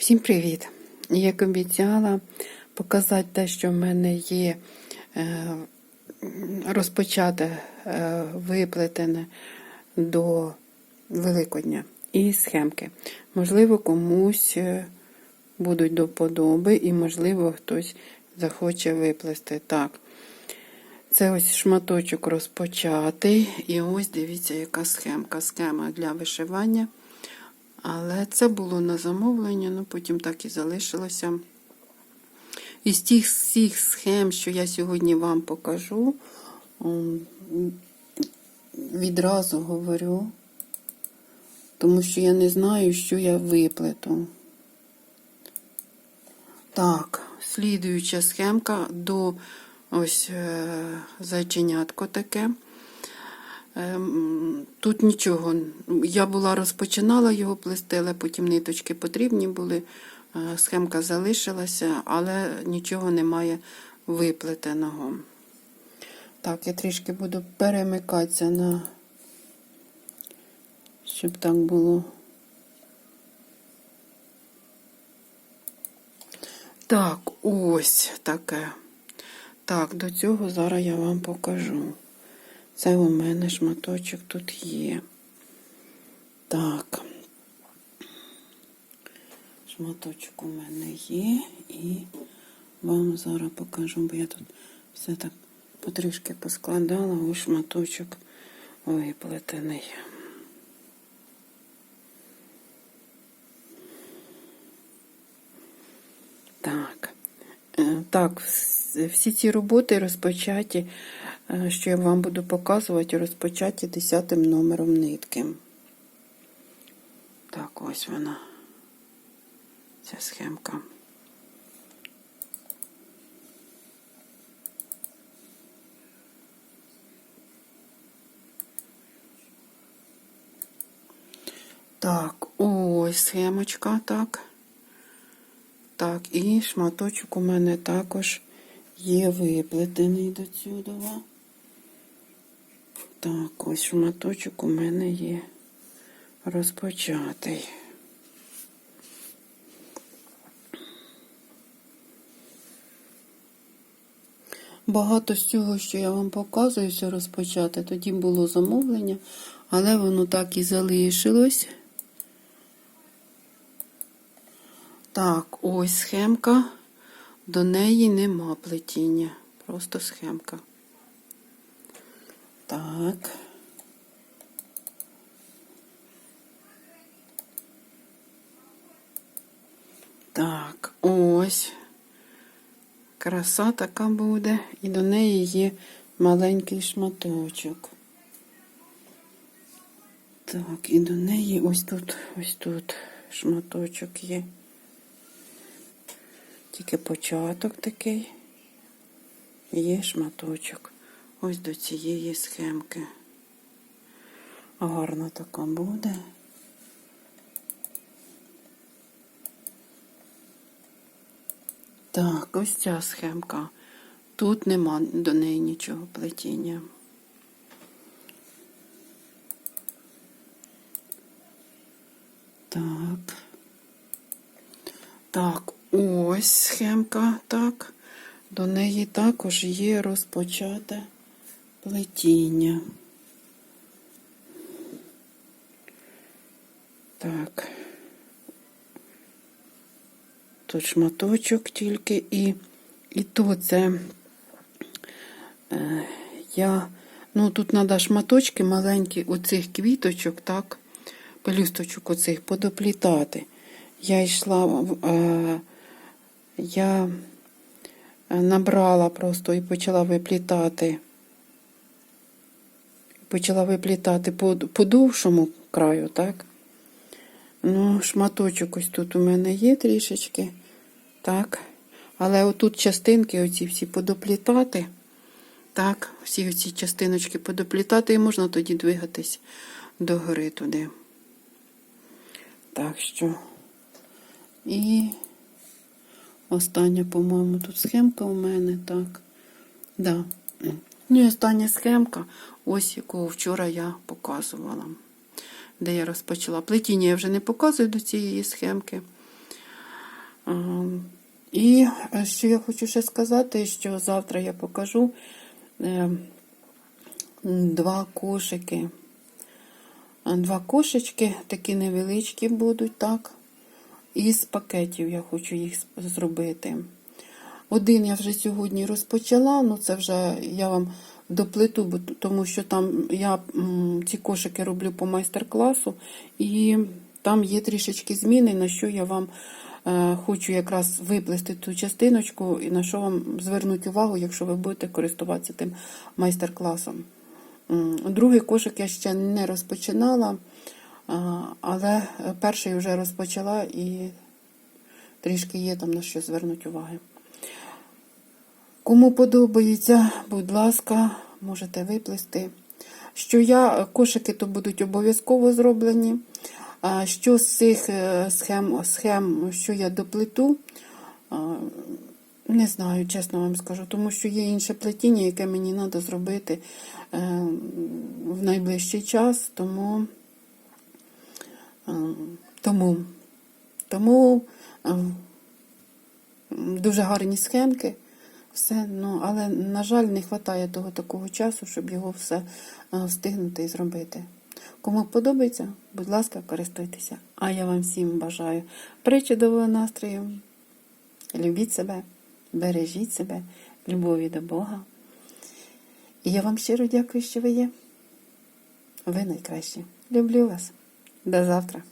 Всім привіт! Як обіцяла показати те, що в мене є е, розпочате е, виплетене до Великодня і схемки. Можливо, комусь е, будуть до подоби, і, можливо, хтось захоче виплести. Так. Це ось шматочок розпочатий. І ось дивіться, яка схемка. Схема для вишивання. Але це було на замовлення, ну потім так і залишилося. Із тих всіх схем, що я сьогодні вам покажу, відразу говорю, тому що я не знаю, що я виплету. Так, слідуюча схемка до ось е, зайченятко таке. Ем, Тут нічого. Я була розпочинала його плести, але потім ниточки потрібні були. Е, Схемка залишилася, але нічого немає виплетеного. Так, я трішки буду перемикатися на, щоб так було. Так, ось таке. Так, до цього зараз я вам покажу. Це у мене шматочок тут є. Так. Шматочок у мене є і вам зараз покажу, бо я тут все так потрішки поскладала, ось шматочок виплетений. Так. Е, Так, всі ці роботи розпочаті, що я вам буду показувати, розпочаті 10 номером нитки. Так, ось вона. Ця схемка. Так, ось схемочка, так. Так, і шматочок у мене також є виплетений до цього. Так, ось шматочок у мене є розпочатий. Багато з цього, що я вам показую, все розпочати. Тоді було замовлення, але воно так і залишилось. Так, ось схемка. До неї нема плетіння. Просто схемка. Так. Так, ось. Краса така буде. І до неї є маленький шматочок. Так, і до неї ось тут, ось тут шматочок є. Тільки початок такий. Є шматочок. Ось до цієї схемки. Гарна така буде. Так, ось ця схемка. Тут нема до неї нічого плетіння. Так. Так, ось схемка, так. До неї також є розпочате плетіння. Так. Тут шматочок тільки і, і то це е, я, ну тут треба шматочки маленькі оцих квіточок, так, пелюсточок оцих подоплітати. Я йшла, е, я набрала просто і почала виплітати. Почала виплітати по, по довшому краю, так? Ну, шматочок ось тут у мене є трішечки. Так. Але отут частинки оці всі подоплітати. Так, всі оці частиночки подоплітати і можна тоді двигатись до гори туди. Так що. І остання, по-моєму, тут схемка у мене, так. Да. Ну і остання схемка, ось яку вчора я показувала де я розпочала. Плетіння я вже не показую до цієї схемки. І що я хочу ще сказати, що завтра я покажу е, два кошики. Два кошечки, такі невеличкі будуть, так. Із пакетів я хочу їх зробити. Один я вже сьогодні розпочала, ну це вже я вам доплету, тому що там я ці кошики роблю по майстер-класу, і там є трішечки зміни, на що я вам е, хочу якраз виплести ту частиночку, і на що вам звернути увагу, якщо ви будете користуватися тим майстер-класом. Другий кошик я ще не розпочинала, але перший вже розпочала і трішки є там на що звернути уваги. Кому подобається, будь ласка, можете виплести. Що я, кошики то будуть обов'язково зроблені. Що з цих е, схем, схем, що я доплету, не знаю, чесно вам скажу, тому що є інше плетіння, яке мені треба зробити е, в найближчий час, тому, е, тому, тому дуже гарні схемки. Все, ну, але, на жаль, не вистачає того такого часу, щоб його все е, встигнути і зробити. Кому подобається, будь ласка, користуйтеся. А я вам всім бажаю причудового настрою. Любіть себе, бережіть себе, любові до Бога. І я вам щиро дякую, що ви є. Ви найкращі. Люблю вас. До завтра.